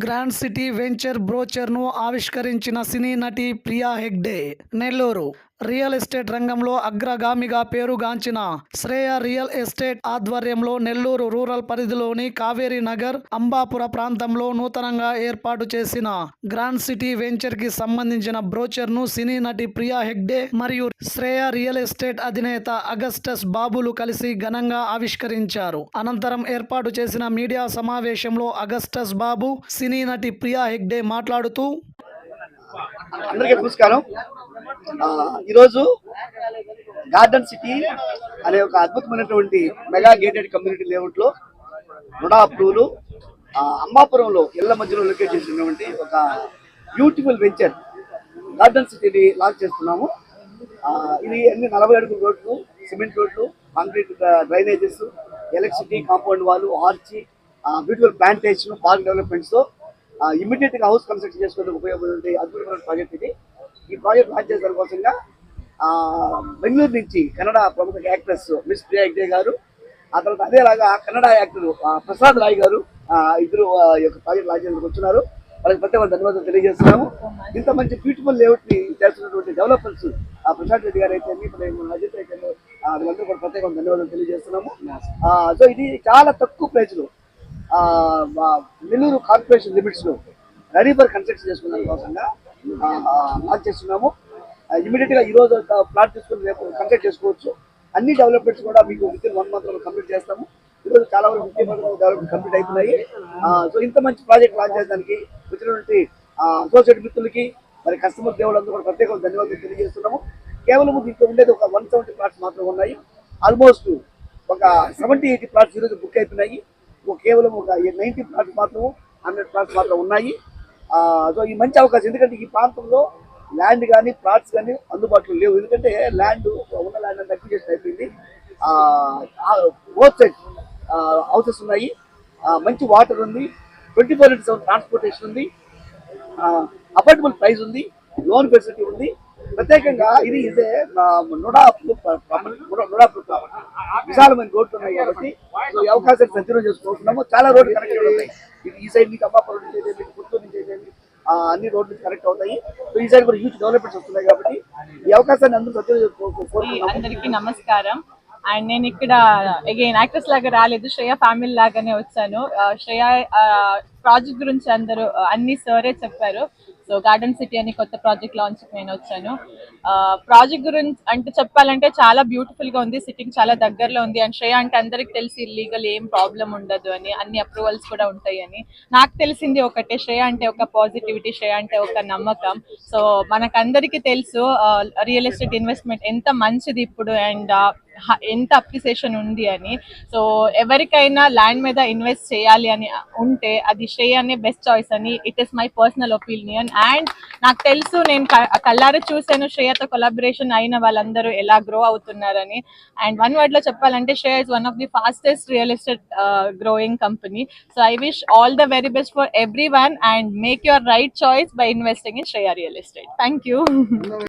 Grand city venture బ్రోచర్ను ఆవిష్కరించిన సినీ నటి ప్రియా హెగ్డే నెల్లూరు. రియల్ ఎస్టేట్ రంగంలో అగ్రగామిగా పేరుగాంచిన శ్రేయ రియల్ ఎస్టేట్ ఆధ్వర్యంలో నెల్లూరు రూరల్ పరిధిలోని కావేరీ నగర్ అంబాపుర ప్రాంతంలో నూతనంగా ఏర్పాటు చేసిన గ్రాండ్ సిటీ వెంచర్కి సంబంధించిన బ్రోచర్ను సినీ నటి ప్రియా హెగ్డే మరియు శ్రేయ రియల్ ఎస్టేట్ అధినేత అగస్టస్ బాబులు కలిసి ఘనంగా ఆవిష్కరించారు. అనంతరం ఏర్పాటు చేసిన మీడియా సమావేశంలో అగస్టస్ బాబు సినీ నటి ప్రియా హెగ్డే మాట్లాడుతూ అందరికీ నమస్కారం. ఈరోజు గార్డెన్ సిటీ అనే ఒక అద్భుతమైనటువంటి మెగా గేటెడ్ కమ్యూనిటీ లేఅవుట్లో రుణ అప్రూవ్లు అమ్మాపురంలో ఇళ్ళ మధ్యలో లొకేట్ చేసినటువంటి ఒక బ్యూటిఫుల్ వెంచర్ గార్డెన్ సిటీని లాంచ్ చేస్తున్నాము. ఇది అన్ని నలభై అడుగుల రోడ్లు సిమెంట్ రోడ్లు కాంక్రీట్ డ్రైనేజెస్ ఎలక్ట్రిసిటీ కాంపౌండ్ వాళ్ళు arch beautiful plantation park developments ఇమీడియట్గా హౌస్ కన్స్ట్రక్షన్ చేసుకోవడానికి ఉపయోగపడే అద్భుతమైన ప్రాజెక్ట్ ఇది. ఈ ప్రాజెక్ట్ లాంచ్ చేసిన కోసంగా బెంగళూరు నుంచి కన్నడ ప్రముఖ యాక్ట్రెస్ మిస్ ప్రియా హెగ్డే గారు ఆ తర్వాత అదేలాగా కన్నడ యాక్టర్ ఆ, ప్రసాద్ రాయ్ గారు ఆ, ఇద్దరు ఈ యొక్క ప్రాజెక్ట్ లాంచ్ చేయడానికి వచ్చినారు వాళ్ళకి ప్రత్యేక ధన్యవాదాలు తెలియజేస్తున్నాము. ఇంత మంచి బ్యూటిఫుల్ లేఅవుట్ని చేస్తున్నటువంటి డెవలపర్స్ ఆ ప్రసాద్ రెడ్డి గారు అయితే ఇప్పుడు అజిత్ అయితే వీళ్ళందరూ కూడా ప్రత్యేక ధన్యవాదాలు తెలియజేస్తున్నాము. సో ఇది చాలా తక్కువ ప్రైస్లో నెల్లూరు కార్పొరేషన్ లిమిట్స్లో రెడీ ఫర్ కన్స్ట్రక్షన్ చేసుకున్న కోసంగా లాంచ్ చేస్తున్నాము. ఇమీడియట్గా ఈ రోజు ప్లాట్ తీసుకుని రేపు కంప్లీట్ చేసుకోవచ్చు. అన్ని డెవలప్మెంట్స్ కూడా మీకు within one month complete చేస్తాము. ఈరోజు చాలా వరకు ఫిఫ్టీ పర్సెంట్ డెవలప్మెంట్ కంప్లీట్ అయిపోయినాయి. సో ఇంత మంచి ప్రాజెక్ట్ లాంచ్ చేయడానికి వచ్చినటువంటి అసోసియేట్ మిత్రులకి మరి కస్టమర్ దేవుళ్ళందరూ కూడా ప్రత్యేక ధన్యవాదాలు తెలియజేస్తున్నాము. కేవలం దీంట్లో ఉండేది ఒక వన్ సెవెంటీ ప్లాట్స్ మాత్రం ఉన్నాయి. ఆల్మోస్ట్ ఒక సెవెంటీ ఎయిటీ ప్లాట్స్ ఈరోజు బుక్ అయిపోయినాయి. కేవలం ఒక నైన్టీ ప్లాట్స్ మాత్రం హండ్రెడ్ ప్లాట్స్ మాత్రం ఉన్నాయి. సో ఈ మంచి అవకాశం. ఎందుకంటే ఈ ప్రాంతంలో ల్యాండ్ కానీ ప్లాట్స్ కానీ అందుబాటులో లేవు. ఎందుకంటే ల్యాండ్ ఉన్న ల్యాండ్ అంతా అక్విజేషన్ అయిపోయింది. బోత్ సైడ్ హౌసెస్ ఉన్నాయి. ఆ, మంచి వాటర్ ఉంది. Twenty four into seven transportation ఉంది అఫోర్డబుల్ ప్రైస్ ఉంది. లోన్ ఫెసిలిటీ ఉంది. ప్రత్యేకంగా ఇది ఇదే నుడా నుడా విశాలమైన రోడ్లు ఉన్నాయి కాబట్టి సో ఈ అవకాశాన్ని సద్వినియోగం చేసుకుంటున్నాము. చాలా రోడ్లు కనెక్ట్ ఉన్నాయి. ఇది ఈ సైడ్ మీకు అమ్మాపురం నుంచి అయితే మీకు పుత్తూరు నుంచి అయితే ఆ, అన్ని రోడ్లు కనెక్ట్ అవుతాయి. సో ఈ సైడ్ కూడా హ్యూజ్ డెవలప్మెంట్స్ వస్తున్నాయి కాబట్టి ఈ అవకాశాన్ని అందరూ సద్వినియోగం చేసుకో- అందరికి నమస్కారం. అండ్ నేను ఇక్కడ అగైన్ యాక్టర్స్ లాగా రాలేదు. శ్రేయ ఫ్యామిలీ లాగానే వచ్చాను. శ్రేయ ప్రాజెక్ట్ గురించి అందరూ అన్ని సరే చెప్పారు. సో గార్డెన్ సిటీ అని కొత్త ప్రాజెక్ట్ లాంచ్ నేను వచ్చాను. ప్రాజెక్ట్ గురించి అంటే చెప్పాలంటే చాలా బ్యూటిఫుల్గా ఉంది. సిటీకి చాలా దగ్గరలో ఉంది. అండ్ శ్రేయ అంటే అందరికి తెలిసి లీగల్ ఏం ప్రాబ్లం ఉండదు అని అన్ని అప్రూవల్స్ కూడా ఉంటాయి అని నాకు తెలిసింది ఒకటే శ్రేయ అంటే ఒక పాజిటివిటీ శ్రేయ అంటే ఒక నమ్మకం. సో మనకందరికీ తెలుసు రియల్ ఎస్టేట్ ఇన్వెస్ట్మెంట్ ఎంత మంచిది ఇప్పుడు. అండ్ ఎంత అప్రిసియేషన్ ఉంది అని. సో ఎవరికైనా ల్యాండ్ మీద ఇన్వెస్ట్ చేయాలి అని ఉంటే అది శ్రేయ అనే బెస్ట్ చాయిస్ అని it is my personal opinion. And నాకు తెలుసు నేను కల్లారు చూసాను చూశాను శ్రేయతో కొలాబరేషన్ అయిన వాళ్ళందరూ ఎలా గ్రో అవుతున్నారని. అండ్ వన్ వర్డ్లో చెప్పాలంటే Shreya is one of the fastest real estate growing company. So I wish all the very best for everyone and make your right choice by investing in Shreya real estate. Thank you.